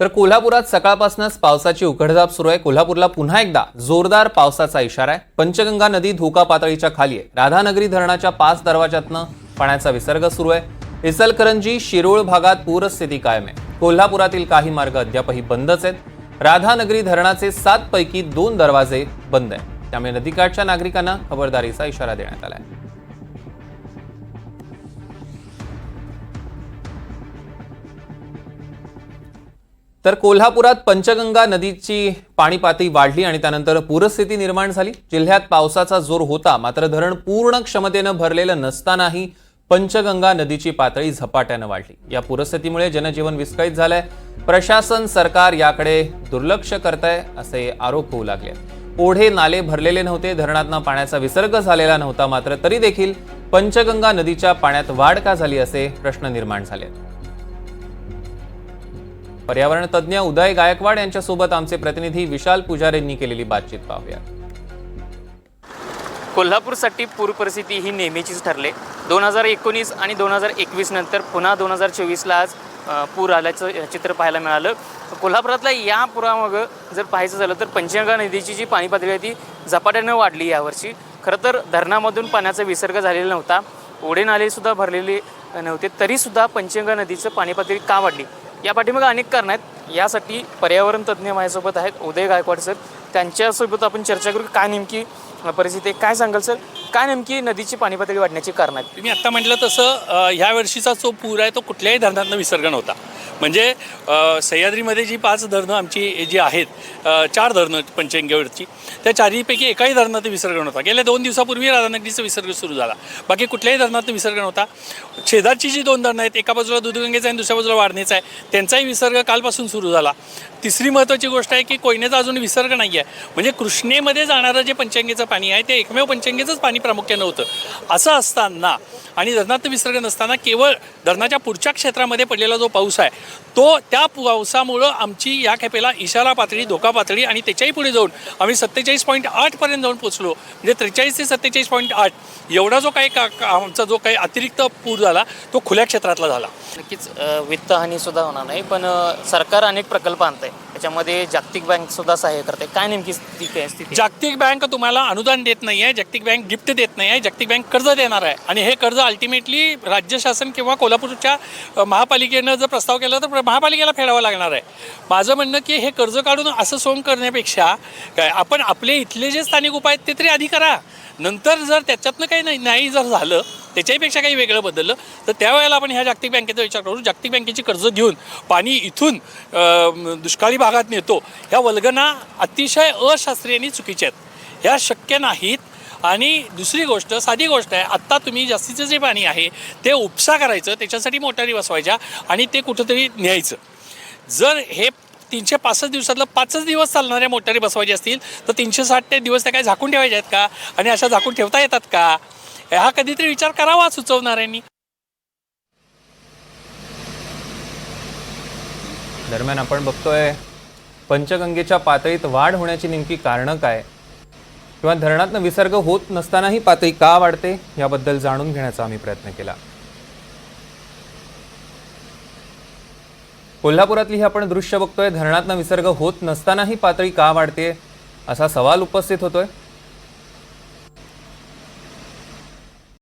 तर कोल्हापुरात सकाळपासूनच पावसाची उघडझाप सुरू आहे. कोल्हापूरला पुन्हा एकदा जोरदार पावसाचा इशारा आहे. पंचगंगा नदी धोका पातळीच्या खाली आहे. राधानगरी धरणाच्या पाच दरवाजातनं पाण्याचा विसर्ग सुरू आहे. इचलकरंजी शिरोळ भागात पूरस्थिती कायम आहे. कोल्हापुरातील काही मार्ग अद्यापही बंदच आहेत. राधानगरी धरणाचे सात पैकी दोन दरवाजे बंद आहेत. त्यामुळे नदीकाठच्या नागरिकांना खबरदारीचा इशारा देण्यात आला आहे. तर कोल्हापुरात पंचगंगा नदीची पाणी पातळी वाढली आणि त्यानंतर पूरस्थिती निर्माण झाली. जिल्ह्यात पावसाचा जोर होता मात्र धरण पूर्ण क्षमतेनं भरलेलं नसतानाही पंचगंगा नदीची पातळी झपाट्यानं वाढली. या पूरस्थितीमुळे जनजीवन विस्कळीत झालंय. प्रशासन सरकार याकडे दुर्लक्ष करत आहे असे आरोप होऊ लागले. ओढे नाले भरलेले नव्हते धरणातनं पाण्याचा विसर्ग झालेला नव्हता मात्र तरी देखील पंचगंगा नदीच्या पाण्यात वाढ का झाली असे प्रश्न निर्माण झाले पर्यावरण तज्ज्ञ उदय गायकवाड यांच्यासोबत आमचे प्रतिनिधी विशाल पुजारींनी केलेली बातचीत पाहूया. कोल्हापूरसाठी पूर परिस्थिती ही नेहमीचीच ठरले. दोन हजार एकोणीस आणि दोन हजार एकवीस नंतर पुन्हा दोन हजार चोवीसला आज पूर आल्याचं चित्र पाहायला मिळालं. कोल्हापुरातल्या या पुरामागं जर पाहायचं झालं तर पंचगंगा नदीची जी पाणी पातळी आहे ती झपाट्यानं वाढली यावर्षी. खरं तर धरणामधून पाण्याचा विसर्ग झालेला नव्हता. ओढे नालेसुद्धा भरलेले नव्हते. तरीसुद्धा पंचगंगा नदीचं पाणी पातळी का वाढली? या पाठीमागे अनेक कारणं आहेत. यासाठी पर्यावरण तज्ज्ञ माझ्यासोबत आहेत. उदय गायकवाड सर त्यांच्यासोबत आपण चर्चा करू काय नेमकी परिस्थिती आहे. काय सांगाल सर? काय नेमकी नदीची पाणी पातळी वाढण्याची कारण आहेत? तुम्ही आत्ता म्हटलं तसं ह्या वर्षीचा जो पूर आहे तो कुठल्याही धरणातनं विसर्ग नव्हता. म्हणजे सह्याद्रीमध्ये जी पाच धरणं आमची जी आहेत चार धरणं पंचगंगेवरची त्या चारहीपैकी एकाही धरणात विसर्ग नव्हता गेल्या दोन दिवसापूर्वी राधानगरीचा विसर्ग सुरू झाला. बाकी कुठल्याही धरणात विसर्ग नव्हता शेजारची जी दोन धरणं आहेत एका बाजूला दुधगंगेचा आणि दुसऱ्या बाजूला वाढणीचा आहे त्यांचाही विसर्ग कालपासून सुरू झाला. तिसरी महत्त्वाची गोष्ट आहे की कोयनेचा अजून विसर्ग नाही आहे म्हणजे कृष्णेमध्ये जाणारं जे पंचगंगेचं पाणी आहे ते एकमेव पंचगंगेचंच पाणी प्रामुख्यानं होतं. असं असताना आणि धरणात विसर्ग नसताना केवळ धरणाच्या पुढच्या क्षेत्रामध्ये पडलेला जो पाऊस आहे तो त्या पावसामुळं आमची या खेपेला इशारा पातळी धोका पातळी आणि त्याच्याही पुढे जाऊन आम्ही सत्तेचाळीस पॉईंट आठपर्यंत जाऊन पोचलो म्हणजे त्रेचाळीस ते सत्तेचाळीस पॉईंट आठ एवढा जो काही का आमचा जो काही अतिरिक्त पूर झाला तो खुल्या क्षेत्रातला झाला. नक्कीच अ, वित्तहानी सुद्धा होणार नाही पण सरकार अनेक प्रकल्प आणत आहे त्याच्यामध्ये जागतिक बँक सुद्धा सहाय्य करते. काय नेमकी स्थिती काय स्थिती? जागतिक बँक तुम्हाला अनुदान देत नाही आहे जागतिक बँक गिफ्ट देत नाही आहे जागतिक बँक कर्ज देणार आहे. आणि हे कर्ज अल्टिमेटली राज्य शासन किंवा कोल्हापूरच्या महापालिकेनं जर प्रस्ताव केला तर महापालिकेला फेडावं लागणार आहे. माझं म्हणणं की हे कर्ज काढून असं सोंग करण्यापेक्षा काय आपण आपले इथले जे स्थानिक उपाय आहेत ते तरी आधी करा. नंतर जर त्याच्यातनं काही नाही नाही जर झालं त्याच्याहीपेक्षा काही वेगळं बदललं तर त्यावेळेला आपण ह्या जागतिक बँकेचा विचार करू. जागतिक बँकेची कर्ज घेऊन पाणी इथून दुष्काळी भागात नेतो. ह्या वल्गना अतिशय अशास्त्रीय आणि चुकीच्या आहेत. ह्या शक्य नाहीत आणि दुसरी गोष्ट साधी गोष्ट आहे आत्ता तुम्ही जास्तीचं जे पाणी आहे ते उपसा करायचं त्याच्यासाठी मोटारी बसवायच्या आणि ते कुठंतरी न्यायचं. जर हे तीनशे पासष्ट दिवसातलं पाचच दिवस चालणाऱ्या मोटारी बसवायच्या असतील तर तीनशे साठ ते दिवस त्या काय झाकून ठेवायचे आहेत का? आणि अशा झाकून ठेवता येतात का? हा कधीतरी विचार करावा सुचवणाऱ्यांनी. दरम्यान आपण बघतोय पंचगंगेच्या पातळीत वाढ होण्याची नेमकी कारणं काय? किंवा धरणातनं विसर्ग होत नसतानाही पातळी का वाढते याबद्दल जाणून घेण्याचा आम्ही प्रयत्न केला. कोल्हापुरातली हे आपण दृश्य बघतोय धरणातनं विसर्ग होत नसतानाही पातळी का वाढते असा सवाल उपस्थित होतोय.